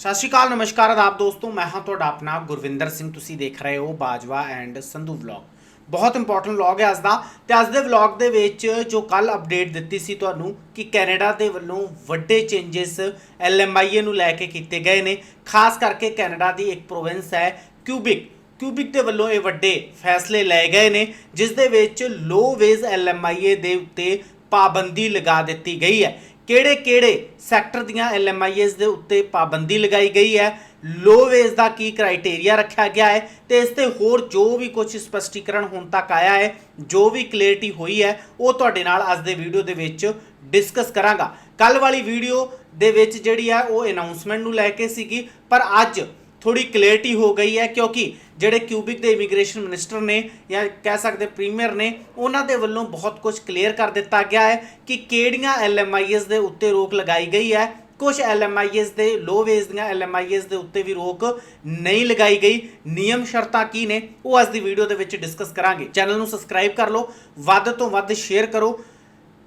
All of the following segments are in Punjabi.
ਸਤਿ ਸ਼੍ਰੀ ਅਕਾਲ, ਨਮਸਕਾਰ ਆਦਾਬ ਦੋਸਤੋ, ਮੈਂ ਹਾਂ ਤੁਹਾਡਾ ਆਪਣਾ ਗੁਰਵਿੰਦਰ ਸਿੰਘ। ਤੁਸੀਂ ਦੇਖ ਰਹੇ ਹੋ ਬਾਜਵਾ ਐਂਡ ਸੰਧੂ ਵਲੌਗ। ਬਹੁਤ ਇੰਪੋਰਟੈਂਟ ਵਲੌਗ ਹੈ ਅੱਜ ਦਾ। ਤੇ ਅੱਜ ਦੇ ਵਲੌਗ ਦੇ ਵਿੱਚ ਜੋ ਕੱਲ ਅਪਡੇਟ ਦਿੱਤੀ ਸੀ ਤੁਹਾਨੂੰ ਕਿ ਕੈਨੇਡਾ ਦੇ ਵੱਲੋਂ ਵੱਡੇ ਚੇਂਜਸ ਐਲਐਮਆਈਏ ਨੂੰ ਲੈ ਕੇ ਕੀਤੇ ਗਏ ਨੇ। ਖਾਸ ਕਰਕੇ ਕੈਨੇਡਾ ਦੀ ਇੱਕ ਪ੍ਰੋਵਿੰਸ ਹੈ ਕਿਊਬਿਕ ਕਿਊਬਿਕ ਦੇ ਵੱਲੋਂ ਇਹ ਵੱਡੇ ਫੈਸਲੇ ਲਏ ਗਏ ਨੇ, ਜਿਸ ਦੇ ਵਿੱਚ ਲੋ ਵੇਜ ਐਲਐਮਆਈਏ ਦੇ ਉੱਤੇ ਪਾਬੰਦੀ ਲਗਾ ਦਿੱਤੀ ਗਈ ਹੈ। ਕਿਹੜੇ ਕਿਹੜੇ ਸੈਕਟਰ ਦੀਆਂ ਐਲਐਮਆਈਐਸ ਦੇ ਉੱਤੇ ਪਾਬੰਦੀ ਲਗਾਈ ਗਈ ਹੈ? ਲੋ ਵੇਜ ਦਾ ਕੀ ਕ੍ਰਾਈਟੇਰੀਆ ਰੱਖਿਆ ਗਿਆ ਹੈ? ਤੇ ਇਸ ਤੇ ਹੋਰ ਜੋ ਵੀ ਕੁਝ ਸਪਸ਼ਟੀਕਰਨ ਹੁਣ ਤੱਕ ਆਇਆ ਹੈ, ਜੋ ਵੀ ਕਲੈਰਿਟੀ ਹੋਈ ਹੈ, ਉਹ ਤੁਹਾਡੇ ਨਾਲ ਅੱਜ ਦੇ ਵੀਡੀਓ ਦੇ ਵਿੱਚ ਡਿਸਕਸ ਕਰਾਂਗਾ। ਕੱਲ ਵਾਲੀ ਵੀਡੀਓ ਦੇ ਵਿੱਚ ਜਿਹੜੀ ਹੈ ਉਹ ਅਨਾਉਂਸਮੈਂਟ ਨੂੰ ਲੈ ਕੇ ਸੀਗੀ, ਪਰ ਅੱਜ ਥੋੜੀ ਕਲੈਰਿਟੀ ਹੋ ਗਈ ਹੈ ਕਿਉਂਕਿ ਜਿਹੜੇ ਕਿਊਬਿਕ ਦੇ ਇਮੀਗ੍ਰੇਸ਼ਨ ਮਿਨਿਸਟਰ ਨੇ ਜਾਂ ਕਹਿ ਸਕਦੇ ਪ੍ਰੀਮੀਅਰ ਨੇ, ਉਹਨਾਂ ਦੇ ਵੱਲੋਂ ਬਹੁਤ ਕੁਝ ਕਲੀਅਰ ਕਰ ਦਿੱਤਾ ਗਿਆ ਹੈ ਕਿ ਕਿਹੜੀਆਂ ਐਲਐਮਆਈਐਸ ਦੇ ਉੱਤੇ ਰੋਕ ਲਗਾਈ ਗਈ ਹੈ। ਕੁਝ ਐਲਐਮਆਈਐਸ ਦੇ ਲੋ ਵੇਜ ਦੀਆਂ ਐਲਐਮਆਈਐਸ ਦੇ ਉੱਤੇ ਵੀ ਰੋਕ ਨਹੀਂ ਲਗਾਈ ਗਈ। ਨਿਯਮ ਸ਼ਰਤਾਂ ਕੀ ਨੇ ਉਹ ਅੱਜ ਦੀ ਵੀਡੀਓ ਦੇ ਵਿੱਚ ਡਿਸਕਸ ਕਰਾਂਗੇ। ਚੈਨਲ ਨੂੰ ਸਬਸਕ੍ਰਾਈਬ ਕਰ ਲਓ। ਵੱਧ ਤੋਂ ਵੱਧ ਸ਼ੇਅਰ ਕਰੋ।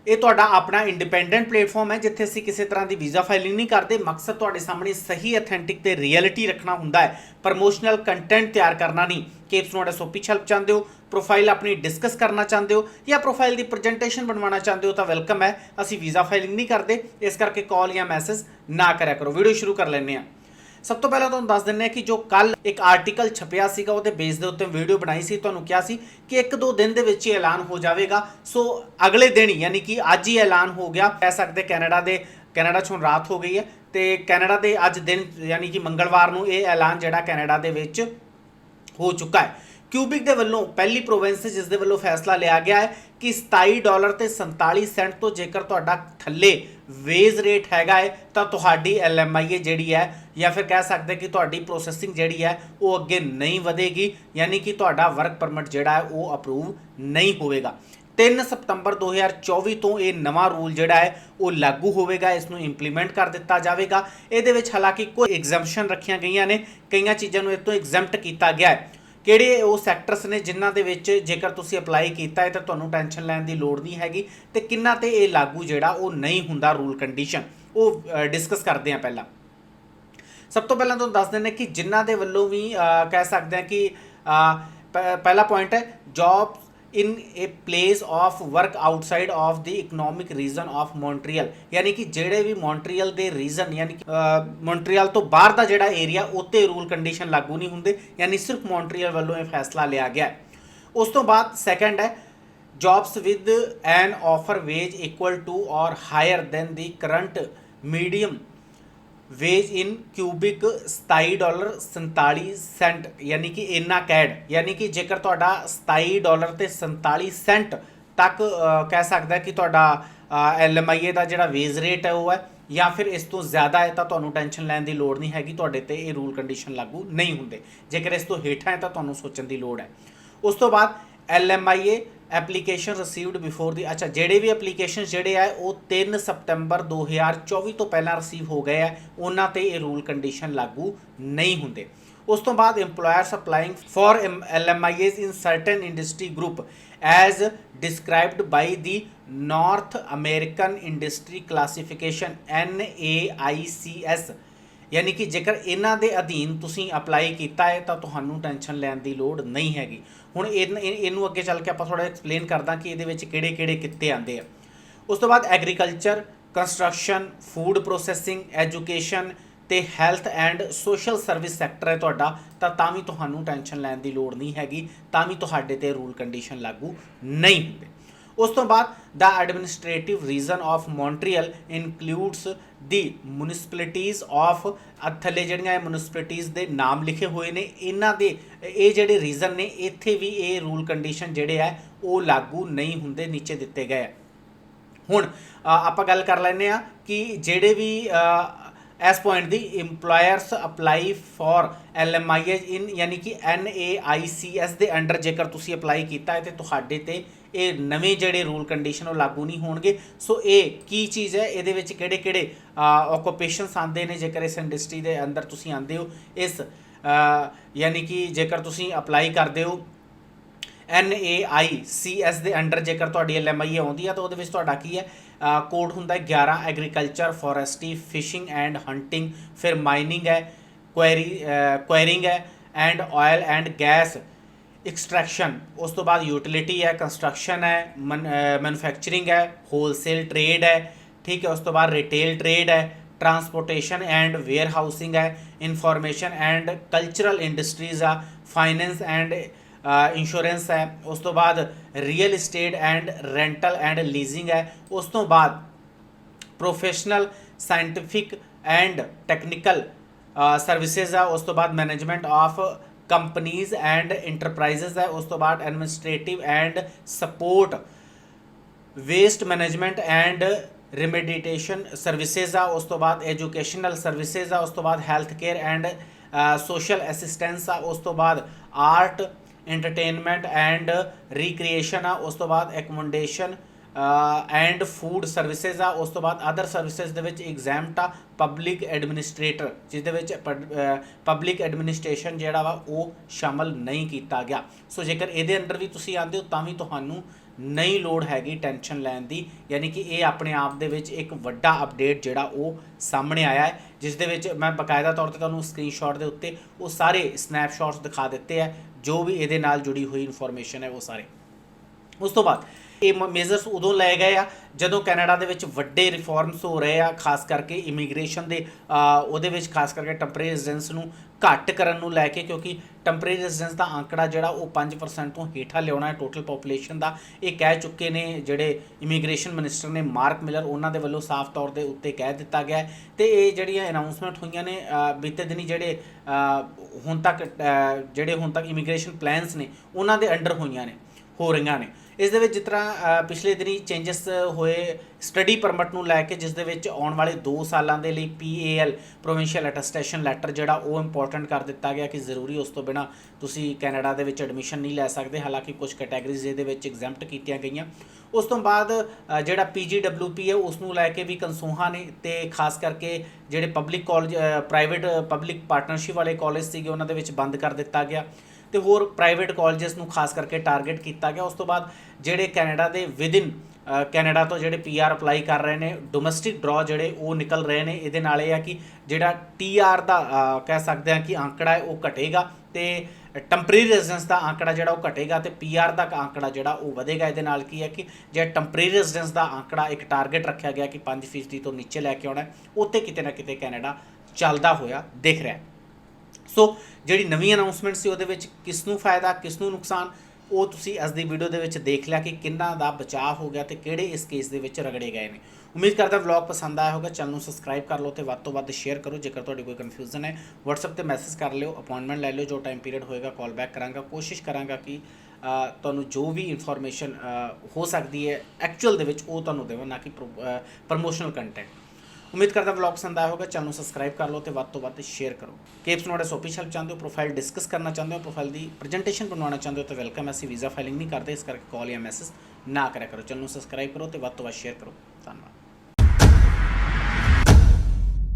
ਇਹ ਤੁਹਾਡਾ ਆਪਣਾ ਇੰਡੀਪੈਂਡੈਂਟ ਪਲੇਟਫਾਰਮ ਹੈ, ਜਿੱਥੇ ਅਸੀਂ ਕਿਸੇ ਤਰ੍ਹਾਂ ਦੀ ਵੀਜ਼ਾ ਫਾਈਲਿੰਗ ਨਹੀਂ ਕਰਦੇ। ਮਕਸਦ ਤੁਹਾਡੇ ਸਾਹਮਣੇ ਸਹੀ ਅਥੈਂਟਿਕ ਤੇ ਰਿਐਲਿਟੀ ਰੱਖਣਾ ਹੁੰਦਾ ਹੈ। ਪ੍ਰਮੋਸ਼ਨਲ ਕੰਟੈਂਟ ਤਿਆਰ ਕਰਨਾ ਨਹੀਂ। ਕਿ ਤੁਸੀਂ ਤੁਹਾਡਾ ਸੋਪੀ ਹੈਲਪ ਚਾਹੁੰਦੇ ਹੋ ਪ੍ਰੋਫਾਈਲ ਆਪਣੀ ਡਿਸਕਸ ਕਰਨਾ ਚਾਹੁੰਦੇ ਹੋ, ਜਾਂ ਪ੍ਰੋਫਾਈਲ ਦੀ ਪ੍ਰੈਜੈਂਟੇਸ਼ਨ ਬਣਵਾਉਣਾ ਚਾਹੁੰਦੇ ਹੋ ਤਾਂ ਵੈਲਕਮ ਹੈ। ਅਸੀਂ ਵੀਜ਼ਾ ਫਾਈਲਿੰਗ ਨਹੀਂ ਕਰਦੇ। ਇਸ ਕਰਕੇ ਕਾਲ ਜਾਂ ਮੈਸੇਜ ਨਾ ਕਰਿਆ ਕਰੋ। ਵੀਡੀਓ ਸ਼ੁਰੂ ਕਰ ਲੈਂਦੇ ਹਾਂ। ਸਭ ਤੋਂ ਪਹਿਲਾਂ ਤੁਹਾਨੂੰ ਦੱਸ ਦਿੰਨੇ ਆ ਕਿ ਜੋ ਕੱਲ ਇੱਕ ਆਰਟੀਕਲ ਛਪਿਆ ਸੀਗਾ, ਉਹਦੇ ਬੇਸ ਦੇ ਉੱਤੇ ਵੀਡੀਓ ਬਣਾਈ ਸੀ, ਤੁਹਾਨੂੰ ਕਿਹਾ ਸੀ ਕਿ ਇੱਕ ਦੋ ਦਿਨ ਦੇ ਵਿੱਚ ਹੀ ਐਲਾਨ ਹੋ ਜਾਵੇਗਾ। ਸੋ ਅਗਲੇ ਦਿਨ ਯਾਨੀ ਕਿ ਅੱਜ ਹੀ ਐਲਾਨ ਹੋ ਗਿਆ। ਕਹਿ ਸਕਦੇ ਕੈਨੇਡਾ ਦੇ, ਕੈਨੇਡਾ 'ਚ ਹੁਣ ਰਾਤ ਹੋ ਗਈ ਹੈ ਤੇ ਕੈਨੇਡਾ ਦੇ ਅੱਜ ਦਿਨ, ਯਾਨੀ ਕਿ ਮੰਗਲਵਾਰ ਨੂੰ ਇਹ ਐਲਾਨ ਜਿਹੜਾ ਕੈਨੇਡਾ ਦੇ ਵਿੱਚ ਹੋ ਚੁੱਕਾ ਹੈ। ਕਿਊਬਿਕ ਦੇ ਵੱਲੋਂ ਪਹਿਲੀ ਪ੍ਰੋਵਿੰਸ ਜਿਸ ਦੇ ਵੱਲੋਂ ਫੈਸਲਾ ਲਿਆ ਗਿਆ ਹੈ ਕਿ 27 ਡਾਲਰ ਤੇ 47 ਸੈਂਟ ਤੋਂ ਜੇਕਰ ਤੁਹਾਡਾ ਥੱਲੇ ਵੇਜ ਰੇਟ ਹੈਗਾ ਹੈ, ਤਾਂ ਤੁਹਾਡੀ ਐਲਐਮਆਈਏ ਜਿਹੜੀ ਹੈ ਜਾਂ ਫਿਰ ਕਹਿ ਸਕਦੇ ਕਿ ਤੁਹਾਡੀ ਪ੍ਰੋਸੈਸਿੰਗ ਜਿਹੜੀ ਹੈ, ਉਹ ਅੱਗੇ ਨਹੀਂ ਵਧੇਗੀ, ਯਾਨੀ ਕਿ ਤੁਹਾਡਾ ਵਰਕ ਪਰਮਿਟ ਜਿਹੜਾ ਹੈ, ਉਹ ਅਪਰੂਵ ਨਹੀਂ ਹੋਵੇਗਾ। 3 ਸਤੰਬਰ 2024 ਤੋਂ ਇਹ ਨਵਾਂ ਰੂਲ ਜਿਹੜਾ ਹੈ, ਉਹ ਲਾਗੂ ਹੋਵੇਗਾ ਇਸ ਨੂੰ ਇੰਪਲੀਮੈਂਟ ਕਰ ਦਿੱਤਾ ਜਾਵੇਗਾ। ਇਹਦੇ ਵਿੱਚ ਹਾਲਾਂਕਿ ਕੋਈ ਐਗਜ਼ੈਂਪਸ਼ਨ ਰੱਖੀਆਂ ਗਈਆਂ ਨੇ, ਕਈਆਂ ਚੀਜ਼ਾਂ ਨੂੰ ਇਹ ਤੋਂ ਐਗਜ਼ੈਂਪਟ ਕੀਤਾ ਗਿਆ ਹੈ। ਕਿਹੜੇ ਉਹ ਸੈਕਟਰਸ ਨੇ ਜਿਨ੍ਹਾਂ ਦੇ ਵਿੱਚ ਜੇਕਰ ਤੁਸੀਂ ਅਪਲਾਈ ਕੀਤਾ ਹੈ, ਤਾਂ ਤੁਹਾਨੂੰ ਟੈਨਸ਼ਨ ਲੈਣ ਦੀ ਲੋੜ ਨਹੀਂ ਹੈਗੀ ਤੇ ਕਿੰਨਾ ਤੇ ਇਹ ਲਾਗੂ ਜਿਹੜਾ, ਉਹ ਨਹੀਂ ਹੁੰਦਾ ਰੂਲ ਕੰਡੀਸ਼ਨ ਉਹ ਡਿਸਕਸ ਕਰਦੇ ਹਾਂ ਪਹਿਲਾਂ। ਸਭ ਤੋਂ ਪਹਿਲਾਂ ਤੁਹਾਨੂੰ ਦੱਸ ਦਿੰਦੇ ਕਿ ਜਿਨ੍ਹਾਂ ਦੇ ਵੱਲੋਂ ਵੀ ਕਹਿ ਸਕਦੇ ਹਾਂ ਕਿ ਪਹਿਲਾ ਪੁਆਇੰਟ ਹੈ job in a place of work outside of the economic region of Montreal ਯਾਨੀ ਕਿ ਜਿਹੜੇ ਵੀ ਮੌਂਟਰੀਅਲ ਦੇ ਰੀਜਨ ਯਾਨੀ ਕਿ ਮੌਂਟਰੀਅਲ ਤੋਂ ਬਾਹਰ ਦਾ ਜਿਹੜਾ ਏਰੀਆ ਉੱਤੇ ਰੂਲ ਕੰਡੀਸ਼ਨ ਲਾਗੂ ਨਹੀਂ ਹੁੰਦੇ, ਯਾਨੀ ਸਿਰਫ ਮੌਂਟਰੀਅਲ ਵੱਲੋਂ ਇਹ ਫੈਸਲਾ ਲਿਆ ਗਿਆ ਉਸ ਤੋਂ ਬਾਅਦ ਸੈਕੰਡ ਹੈ, jobs with an offer wage equal to or higher than the current medium wage in Quebec 27 dollar 47 cent, ਯਾਨੀ ਕਿ ਇੰਨਾ ਕੈਡ, ਯਾਨੀ ਕਿ ਜੇਕਰ ਤੁਹਾਡਾ 27 ਡਾਲਰ ਤੇ 47 ਸੈਂਟ ਤੱਕ ਕਹਿ ਸਕਦਾ ਕਿ ਤੁਹਾਡਾ ਐਲਐਮਆਈਏ ਦਾ ਜਿਹੜਾ ਵੇਜ ਰੇਟ ਹੈ ਉਹ ਹੈ, ਜਾਂ ਫਿਰ ਇਸ ਤੋਂ ਜ਼ਿਆਦਾ ਹੈ ਤਾਂ ਤੁਹਾਨੂੰ ਟੈਨਸ਼ਨ ਲੈਣ ਦੀ ਲੋੜ ਨਹੀਂ ਹੈਗੀ, ਤੁਹਾਡੇ ਤੇ ਇਹ ਰੂਲ ਕੰਡੀਸ਼ਨ ਲਾਗੂ ਨਹੀਂ ਹੁੰਦੇ। ਜੇਕਰ ਇਸ ਤੋਂ ਹੇਠਾਂ ਹੈ ਤਾਂ ਤੁਹਾਨੂੰ ਸੋਚਣ ਦੀ ਲੋੜ ਹੈ। ਉਸ ਤੋਂ ਬਾਅਦ ਐਲਐਮਆਈਏ ਐਪਲੀਕੇਸ਼ਨ ਰਿਸੀਵਡ ਬਿਫੋਰ ਦੀ ਅੱਛਾ, ਜਿਹੜੇ ਵੀ ਐਪਲੀਕੇਸ਼ਨ ਜਿਹੜੇ ਆ, ਉਹ 3 ਸਤੰਬਰ 2024 ਤੋਂ ਪਹਿਲਾਂ ਰਿਸੀਵ ਹੋ ਗਏ ਆ, ਉਹਨਾਂ ਤੇ ਇਹ ਰੂਲ ਕੰਡੀਸ਼ਨ ਲਾਗੂ ਨਹੀਂ ਹੁੰਦੇ। ਉਸ ਤੋਂ ਬਾਅਦ EMPLOYERS applying for LMIAs in certain industry group as described by the North American industry classification NAICS ਯਾਨੀ ਕਿ ਜੇਕਰ ਇਹਨਾਂ ਦੇ ਅਧੀਨ ਤੁਸੀਂ ਅਪਲਾਈ ਕੀਤਾ ਹੈ, ਤਾਂ ਤੁਹਾਨੂੰ ਟੈਨਸ਼ਨ ਲੈਣ ਦੀ ਲੋੜ ਨਹੀਂ ਹੈਗੀ। ਹੁਣ ਇਹਨ- ਇਹਨੂੰ ਅੱਗੇ ਚੱਲ ਕੇ ਆਪਾਂ ਥੋੜਾ ਐਕਸਪਲੇਨ ਕਰਦਾ ਕਿ ਇਹਦੇ ਵਿੱਚ ਕਿਹੜੇ-ਕਿਹੜੇ ਕਿੱਤੇ ਆਉਂਦੇ ਆ। ਉਸ ਤੋਂ ਬਾਅਦ agriculture construction food processing education ਤੇ health and social service sector ਹੈ ਤੁਹਾਡਾ, ਤਾਂ ਤਾਂ ਵੀ ਤੁਹਾਨੂੰ ਟੈਨਸ਼ਨ ਲੈਣ ਦੀ ਲੋੜ ਨਹੀਂ ਹੈਗੀ, ਤਾਂ ਵੀ ਤੁਹਾਡੇ ਤੇ ਰੂਲ ਕੰਡੀਸ਼ਨ ਲਾਗੂ ਨਹੀਂ ਹੁੰਦੇ। ਉਸ ਤੋਂ ਬਾਅਦ ਦਾ administrative region of Montreal includes the municipalities of ਥੱਲੇ ਜਿਹੜੀਆਂ ਇਹ ਮਿਊਨਿਸਪੈਲਿਟੀਜ਼ ਦੇ ਨਾਮ ਲਿਖੇ ਹੋਏ ਨੇ ਇਹਨਾਂ ਦੇ ਇਹ ਜਿਹੜੇ ਰੀਜ਼ਨ ਨੇ ਇੱਥੇ ਵੀ ਇਹ ਰੂਲ ਕੰਡੀਸ਼ਨ ਜਿਹੜੇ ਆ ਉਹ ਲਾਗੂ ਨਹੀਂ ਹੁੰਦੇ ਨੀਚੇ ਦਿੱਤੇ ਗਏ ਹੁਣ ਆਪਾਂ ਗੱਲ ਕਰ ਲੈਂਦੇ ਆ ਕਿ ਜਿਹੜੇ ਵੀ ਅ, ਇਸ ਪੁਆਇੰਟ ਦੀ EMPLOYERS apply for LMIA in ਯਾਨੀ ਕਿ NAICS ਦੇ ਅੰਡਰ ਜੇਕਰ ਤੁਸੀਂ ਅਪਲਾਈ ਕੀਤਾ ਹੈ ਤੇ ਤੁਹਾਡੇ ਤੇ ਇਹ ਨਵੇਂ ਜਿਹੜੇ ਰੂਲ ਕੰਡੀਸ਼ਨ ਉਹ ਲਾਗੂ ਨਹੀਂ ਹੋਣਗੇ। ਸੋ ਇਹ ਕੀ ਚੀਜ਼ ਹੈ? ਇਹਦੇ ਵਿੱਚ ਕਿਹੜੇ ਕਿਹੜੇ ਆਕੂਪੇਸ਼ਨਸ ਆਉਂਦੇ ਨੇ? ਜੇਕਰ ਇਸ ਇੰਡਸਟਰੀ ਦੇ ਅੰਦਰ ਤੁਸੀਂ ਆਉਂਦੇ ਹੋ, ਇਸ ਯਾਨੀ ਕਿ ਜੇਕਰ ਤੁਸੀਂ ਅਪਲਾਈ ਕਰਦੇ ਹੋ NAICS ਦੇ ਅੰਡਰ ਜੇਕਰ ਤੁਹਾਡੀ LMI ਆਉਂਦੀ ਆ, ਤਾਂ ਉਹਦੇ ਵਿੱਚ ਤੁਹਾਡਾ ਕੀ ਹੈ? ਕੋਡ ਹੁੰਦਾ ਹੈ 11 agriculture forestry fishing and hunting ਫਿਰ ਮਾਈਨਿੰਗ ਹੈ ਕੁਐਰੀ ਕੁਐਰਿੰਗ ਹੈ and oil and gas extraction ਉਸ ਤੋਂ ਬਾਅਦ ਯੂਟਿਲਿਟੀ ਹੈ ਕੰਸਟਰਕਸ਼ਨ ਹੈ ਮੈਨੂਫੈਕਚਰਿੰਗ ਹੈ ਹੋਲਸੇਲ ਟ੍ਰੇਡ ਹੈ ਠੀਕ ਹੈ ਉਸ ਤੋਂ ਬਾਅਦ ਰਿਟੇਲ ਟ੍ਰੇਡ ਹੈ ਟਰਾਂਸਪੋਰਟੇਸ਼ਨ ਐਂਡ ਵੇਅਰ ਹਾਊਸਿੰਗ ਹੈ ਇਨਫੋਰਮੇਸ਼ਨ ਐਂਡ ਕਲਚਰਲ ਇੰਡਸਟਰੀਜ਼ ਆ ਫਾਈਨੈਂਸ ਐਂਡ ਇੰਸ਼ੋਰੈਂਸ ਹੈ ਉਸ ਤੋਂ ਬਾਅਦ real estate and rental and leasing ਹੈ ਉਸ ਤੋਂ ਬਾਅਦ professional scientific and technical services ਆ ਉਸ ਤੋਂ ਬਾਅਦ management of companies and enterprises ਹੈ ਉਸ ਤੋਂ ਬਾਅਦ administrative and support waste management and remediation services ਆ ਉਸ ਤੋਂ ਬਾਅਦ ਐਜੂਕੇਸ਼ਨਲ ਸਰਵਿਸਿਜ਼ ਆ ਉਸ ਤੋਂ ਬਾਅਦ health care and social assistance ਆ ਉਸ ਤੋਂ ਬਾਅਦ ਆਰਟ ਐਂਟਰਟੇਨਮੈਂਟ ਐਂਡ ਰੀਕ੍ਰੀਏਸ਼ਨ ਆ ਉਸ ਤੋਂ ਬਾਅਦ ਐਕਮੋਡੇਸ਼ਨ ਐਂਡ ਫੂਡ ਸਰਵਿਸਿਜ਼ ਆ, ਉਸ ਤੋਂ ਬਾਅਦ ਅਦਰ ਸਰਵਿਸਿਜ਼ ਦੇ ਵਿੱਚ ਐਗਜ਼ਾਮਟ ਆ ਪਬਲਿਕ ਐਡਮਿਨਿਸਟ੍ਰੇਟਰ ਜਿਸ ਦੇ ਵਿੱਚ ਪਬਲਿਕ ਐਡਮਿਨਿਸਟ੍ਰੇਸ਼ਨ ਜਿਹੜਾ ਵਾ, ਉਹ ਸ਼ਾਮਲ ਨਹੀਂ ਕੀਤਾ ਗਿਆ। ਸੋ ਜੇਕਰ ਇਹਦੇ ਅੰਡਰ ਵੀ ਤੁਸੀਂ ਆਉਂਦੇ ਹੋ, ਤਾਂ ਵੀ ਤੁਹਾਨੂੰ ਨਹੀਂ ਲੋੜ ਹੈਗੀ ਟੈਨਸ਼ਨ ਲੈਣ ਦੀ। ਯਾਨੀ ਕਿ ਇਹ ਆਪਣੇ ਆਪ ਦੇ ਵਿੱਚ ਇੱਕ ਵੱਡਾ ਅਪਡੇਟ ਜਿਹੜਾ ਉਹ ਸਾਹਮਣੇ ਆਇਆ ਹੈ ਜਿਸ ਦੇ ਵਿੱਚ ਮੈਂ ਬਕਾਇਦਾ ਤੌਰ ਤੇ ਤੁਹਾਨੂੰ ਸਕਰੀਨਸ਼ਾਟ ਦੇ ਉੱਤੇ ਉਹ ਸਾਰੇ ਸਨੈਪਸ਼ਾਟਸ ਦਿਖਾ ਦਿੱਤੇ ਆ, ਜੋ ਵੀ ਇਹਦੇ ਨਾਲ ਜੁੜੀ ਹੋਈ ਇਨਫੋਰਮੇਸ਼ਨ ਹੈ, ਉਹ ਸਾਰੇ। ਉਸ ਤੋਂ ਬਾਅਦ ਇਹ ਮੇਜ਼ਰਸ ਉਦੋਂ ਲਏ ਗਏ ਆ, ਜਦੋਂ ਕੈਨੇਡਾ ਦੇ ਵਿੱਚ ਵੱਡੇ ਰਿਫਾਰਮਸ ਹੋ ਰਹੇ ਆ, ਖਾਸ ਕਰਕੇ ਇਮੀਗ੍ਰੇਸ਼ਨ ਦੇ ਉਹਦੇ ਵਿੱਚ ਖਾਸ ਕਰਕੇ ਟੈਂਪਰੇਰੀ ਰੈਜ਼ੀਡੈਂਸ ਨੂੰ ਘੱਟ ਕਰਨ ਨੂੰ ਲੈ ਕੇ, ਕਿਉਂਕਿ ਟੈਂਪਰੇਰੀ ਰੈਜ਼ੀਡੈਂਸ ਦਾ ਆંકੜਾ ਜਿਹੜਾ ਉਹ 5% ਤੋਂ ਹੇਠਾਂ ਲਿਆਉਣਾ ਹੈ ਟੋਟਲ ਪੋਪੂਲੇਸ਼ਨ ਦਾ। ਇਹ ਕਹਿ ਚੁੱਕੇ ਨੇ ਜਿਹੜੇ ਇਮੀਗ੍ਰੇਸ਼ਨ ਮਿਨਿਸਟਰ ਨੇ, ਮਾਰਕ ਮਿਲਰ, ਉਹਨਾਂ ਦੇ ਵੱਲੋਂ ਸਾਫ਼ ਤੌਰ ਦੇ ਉੱਤੇ ਕਹਿ ਦਿੱਤਾ ਗਿਆ ਹੈ। ਤੇ ਇਹ ਜਿਹੜੀਆਂ ਅਨਾਉਂਸਮੈਂਟ ਹੋਈਆਂ ਨੇ ਬੀਤੇ ਦਿਨੀ ਜਿਹੜੇ ਹੁਣ ਤੱਕ ਜਿਹੜੇ ਹੁਣ ਤੱਕ ਇਮੀਗ੍ਰੇਸ਼ਨ ਪਲਾਨਸ ਨੇ, ਉਹਨਾਂ ਦੇ ਅੰਡਰ ਹੋਈਆਂ ਨੇ, ਹੋ ਰਹੀਆਂ ਨੇ। ਇਸ ਦੇ ਵਿੱਚ ਜਿਸ ਤਰ੍ਹਾਂ ਪਿਛਲੇ ਦਿਨੀ ਚੇਂਜਸ ਹੋਏ ਸਟੱਡੀ ਪਰਮਿਟ ਨੂੰ ਲੈ ਕੇ ਜਿਸ ਦੇ ਵਿੱਚ ਆਉਣ ਵਾਲੇ 2 ਸਾਲਾਂ ਦੇ ਲਈ PAL ਪ੍ਰੋਵਿੰਸ਼ੀਅਲ ਅਟੈਸਟੇਸ਼ਨ ਲੈਟਰ ਜਿਹੜਾ ਉਹ ਇੰਪੋਰਟੈਂਟ ਕਰ ਦਿੱਤਾ ਗਿਆ ਕਿ ਜ਼ਰੂਰੀ ਉਸ ਤੋਂ ਬਿਨਾ ਤੁਸੀਂ ਕੈਨੇਡਾ ਦੇ ਵਿੱਚ ਐਡਮਿਸ਼ਨ ਨਹੀਂ ਲੈ ਸਕਦੇ। ਹਾਲਾਂਕਿ ਕੁਝ ਕੈਟਾਗਰੀਜ਼ ਇਹਦੇ ਵਿੱਚ ਐਗਜ਼ੈਂਪਟ ਕੀਤੀਆਂ ਗਈਆਂ। ਉਸ ਤੋਂ ਬਾਅਦ ਅ, ਜਿਹੜਾ PGWP ਹੈ ਉਸ ਨੂੰ ਲੈ ਕੇ ਵੀ ਕਨਸੂਹਾਂ ਨੇ ਤੇ ਖਾਸ ਕਰਕੇ ਜਿਹੜੇ public college private public partnership ਵਾਲੇ ਕਾਲਜ ਸੀਗੇ ਉਹਨਾਂ ਦੇ ਵਿੱਚ ਬੰਦ ਕਰ ਦਿੱਤਾ ਗਿਆ। ਤੇ ਹੋਰ ਪ੍ਰਾਈਵੇਟ ਕਾਲਜਸ ਨੂੰ ਖਾਸ ਕਰਕੇ ਟਾਰਗੇਟ ਕੀਤਾ ਗਿਆ। ਉਸ ਤੋਂ ਬਾਅਦ ਜਿਹੜੇ ਕੈਨੇਡਾ ਦੇ ਵਿਦਿਨ ਕੈਨੇਡਾ ਤੋਂ ਜਿਹੜੇ ਪੀਆਰ ਅਪਲਾਈ ਕਰ ਰਹੇ ਨੇ ਡੋਮੈਸਟਿਕ ਡਰਾ ਜਿਹੜੇ ਉਹ ਨਿਕਲ ਰਹੇ ਨੇ, ਇਹਦੇ ਨਾਲ ਇਹ ਆ ਕਿ ਜਿਹੜਾ ਟੀਆਰ ਦਾ ਕਹਿ ਸਕਦੇ ਆ ਕਿ ਅੰਕੜਾ ਹੈ, ਉਹ ਘਟੇਗਾ ਤੇ ਟੈਂਪਰੇਰੀ ਰੈਜ਼ੀਡੈਂਸ ਦਾ ਆંકੜਾ ਜਿਹੜਾ ਉਹ ਘਟੇਗਾ ਤੇ ਪੀਆਰ ਦਾ ਆંકੜਾ ਜਿਹੜਾ ਉਹ ਵਧੇਗਾ। ਇਹਦੇ ਨਾਲ ਕੀ ਹੈ ਕਿ ਜੇ ਟੈਂਪਰੇਰੀ ਰੈਜ਼ੀਡੈਂਸ ਦਾ ਆંકੜਾ ਇੱਕ ਟਾਰਗੇਟ ਰੱਖਿਆ ਗਿਆ ਕਿ 5% ਤੋਂ ਨੀਚੇ ਲੈ ਕੇ ਆਉਣਾ ਉੱਥੇ ਕਿਤੇ ਨਾ ਕਿਤੇ ਕੈਨੇਡਾ ਚੱਲਦਾ ਹੋਇਆ ਦਿਖ ਰਿਹਾ ਹੈ। ਸੋ ਜਿਹੜੀ ਨਵੀਂ ਅਨਾਉਂਸਮੈਂਟ ਸੀ ਉਹਦੇ ਵਿੱਚ ਕਿਸ ਨੂੰ ਫਾਇਦਾ ਕਿਸ ਨੂੰ ਨੁਕਸਾਨ, ਉਹ ਤੁਸੀਂ ਅੱਜ ਦੀ ਵੀਡੀਓ ਦੇ ਵਿੱਚ ਦੇਖ ਲਿਆ ਕਿ ਕਿੰਨਾ ਦਾ ਬਚਾਅ ਹੋ ਗਿਆ ਤੇ ਕਿਹੜੇ ਇਸ ਕੇਸ ਦੇ ਵਿੱਚ ਰਗੜੇ ਗਏ ਨੇ। ਉਮੀਦ ਕਰਦਾ ਵਲੌਗ ਪਸੰਦ ਆਇਆ ਹੋਗਾ ਚੈਨਲ ਨੂੰ ਸਬਸਕ੍ਰਾਈਬ ਕਰ ਲਓ ਤੇ ਵੱਧ ਤੋਂ ਵੱਧ ਸ਼ੇਅਰ ਕਰੋ, ਜੇਕਰ ਤੁਹਾਡੀ ਕੋਈ ਕਨਫਿਊਜ਼ਨ ਹੈ। WhatsApp ਤੇ ਮੈਸੇਜ ਕਰ ਲਿਓ ਅਪਾਇੰਟਮੈਂਟ ਲੈ ਲਿਓ, ਜੋ ਟਾਈਮ ਪੀਰੀਅਡ ਹੋਏਗਾ ਕਾਲ ਬੈਕ ਕਰਾਂਗਾ। ਕੋਸ਼ਿਸ਼ ਕਰਾਂਗਾ ਕਿ ਤੁਹਾਨੂੰ ਜੋ ਵੀ ਇਨਫੋਰਮੇਸ਼ਨ ਹੋ ਸਕਦੀ ਹੈ ਐਕਚੁਅਲ ਦੇ ਵਿੱਚ ਉਹ ਤੁਹਾਨੂੰ ਦੇਵਾਂ, ਨਾ ਕਿ ਪ੍ਰੋਮੋਸ਼ਨਲ ਕੰਟੈਂਟ ਉਮੀਦ ਕਰਦਾ ਵਲੌਗ ਪਸੰਦ ਆਇਆ ਹੋਗਾ ਚੈਨਲ ਨੂੰ ਸਬਸਕ੍ਰਾਈਬ ਕਰ ਲਓ ਤੇ ਵੱਧ ਤੋਂ ਵੱਧ ਸ਼ੇਅਰ ਕਰੋ। ਕੇਪਸ ਨੋਟ ਸੋਪੀ ਹੈਲਪ ਚਾਹੁੰਦੇ ਹੋ ਪ੍ਰੋਫਾਈਲ ਡਿਸਕਸ ਕਰਨਾ ਚਾਹੁੰਦੇ ਹੋ ਪ੍ਰੋਫਾਈਲ ਦੀ ਪ੍ਰੈਜੈਂਟੇਸ਼ਨ ਬਣਾਉਣਾ ਚਾਹੁੰਦੇ ਹੋ, ਤਾਂ ਵੈਲਕਮ ਅਸੀਂ ਵੀਜ਼ਾ ਫਾਈਲਿੰਗ ਨਹੀਂ ਕਰਦੇ, ਇਸ ਕਰਕੇ ਕਾਲ ਜਾਂ ਮੈਸੇਜ ਨਾ ਕਰਿਆ ਕਰੋ। ਚੈਨਲ ਨੂੰ ਸਬਸਕ੍ਰਾਈਬ ਕਰੋ ਤੇ ਵੱਧ ਤੋਂ ਵੱਧ ਸ਼ੇਅਰ ਕਰੋ। ਧੰਨਵਾਦ।